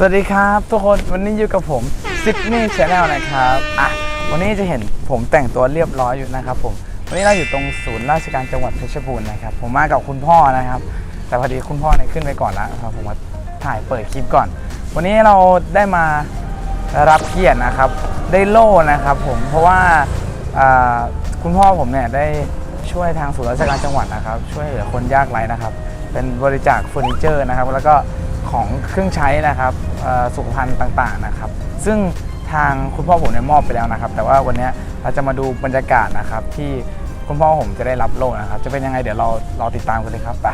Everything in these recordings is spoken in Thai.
สวัสดีครับทุกคนวันนี้อยู่กับผมซิดนีย์ชาแนลนะครับอะวันนี้จะเห็นผมแต่งตัวเรียบร้อยอยู่นะครับผมวันนี้เราอยู่ตรงศูนย์ราชการจังหวัดเพชรบูรณ์นะครับผมมากับคุณพ่อนะครับ แต่พอดีคุณพ่อเนี่ยขึ้นไปก่อนแล้วครับผมมาถ่ายเปิดคลิปก่อน วันนี้เราได้มารับเกียรตินะครับได้โล่นะครับผมเพราะว่าอ่าคุณพ่อผมเนี่ยได้ช่วยทางศูนย์ราชการจังหวัดนะครับ ช่วยเหลือคนยากไร้นะครับ เป็นบริจาคเฟอร์นิเจอร์นะครับ แล้วก็ ของเครื่องใช้นะครับสุขภัณฑ์ต่างๆนะครับ ซึ่งทางคุณพ่อผมเนี่ยมอบไปแล้วนะครับ แต่ว่าวันนี้เราจะมาดูบรรยากาศนะครับ ที่คุณพ่อผมจะได้รับโล่นะครับ จะเป็นยังไงเดี๋ยวเรารอติดตามกันเลยครับไป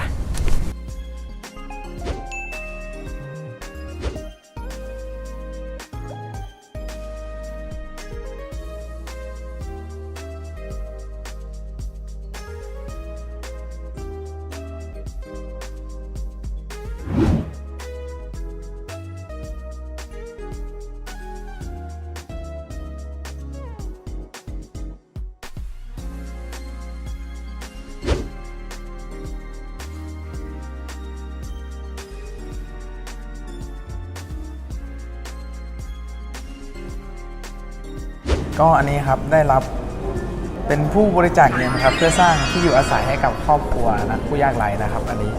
ก็อันนี้ครับได้รับเป็นผู้บริจาคเงินครับ เพื่อสร้างที่อยู่อาศัยให้กับครอบครัวนะผู้ยากไร้นะครับ อันนี้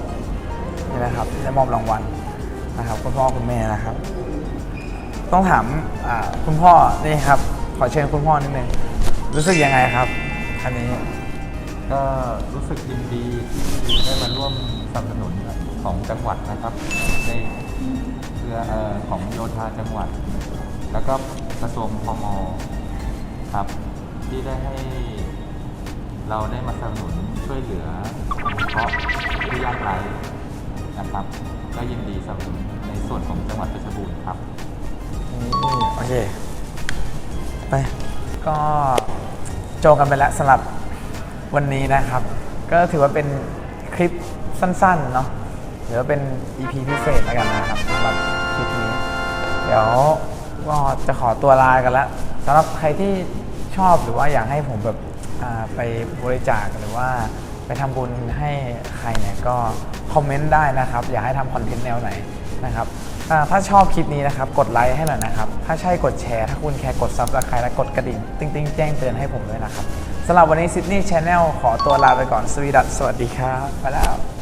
นี่นะครับได้มอบรางวัลนะครับคุณพ่อคุณแม่นะครับ ต้องถามคุณพ่อนี่ครับ ขอเชิญคุณพ่อนิดนึงรู้สึกยังไงครับ อันนี้ก็รู้สึกยินดีที่ได้มาร่วมสนับสนุนของจังหวัดนะครับ ในเพื่อเอ่อของโยธาจังหวัด แล้วก็กระทรวงพม ครับ ที่ได้ให้เราได้มาสนับสนุนช่วยเหลือเพราะผู้ยากไร้นะครับ ก็ยินดีสนับสนุนในส่วนของจังหวัดเพชรบูรณ์ครับนี่โอเค ไป ก็โจกันไปแล้วสำหรับวันนี้นะครับ ก็ถือว่าเป็นคลิปสั้นๆเนาะหรือว่าเป็น EP พิเศษแล้วกันนะครับสำหรับคลิปนี้ เดี๋ยวก็จะขอตัวลากันแล้ว สำหรับใครที่ชอบหรือว่าอยากให้ผมแบบอ่าไปบริจาคหรือว่าไปทำบุญให้ใครเนี่ยก็คอมเมนต์ได้นะครับ อยากให้ทำคอนเทนต์แนวไหนนะครับอ่าถ้าชอบคลิปนี้นะครับ กดไลค์ให้หน่อยนะครับ ถ้าใช่กดแชร์ ถ้าคุณแคร์กดซับสไครต์และกดกระดิ่งติ๊งๆแจ้งเตือนให้ผมด้วยนะครับสำหรับวันนี้ซิดนีย์ชาแนลขอตัวลาไปก่อนสวีดัสสวัสดีครับไปแล้ว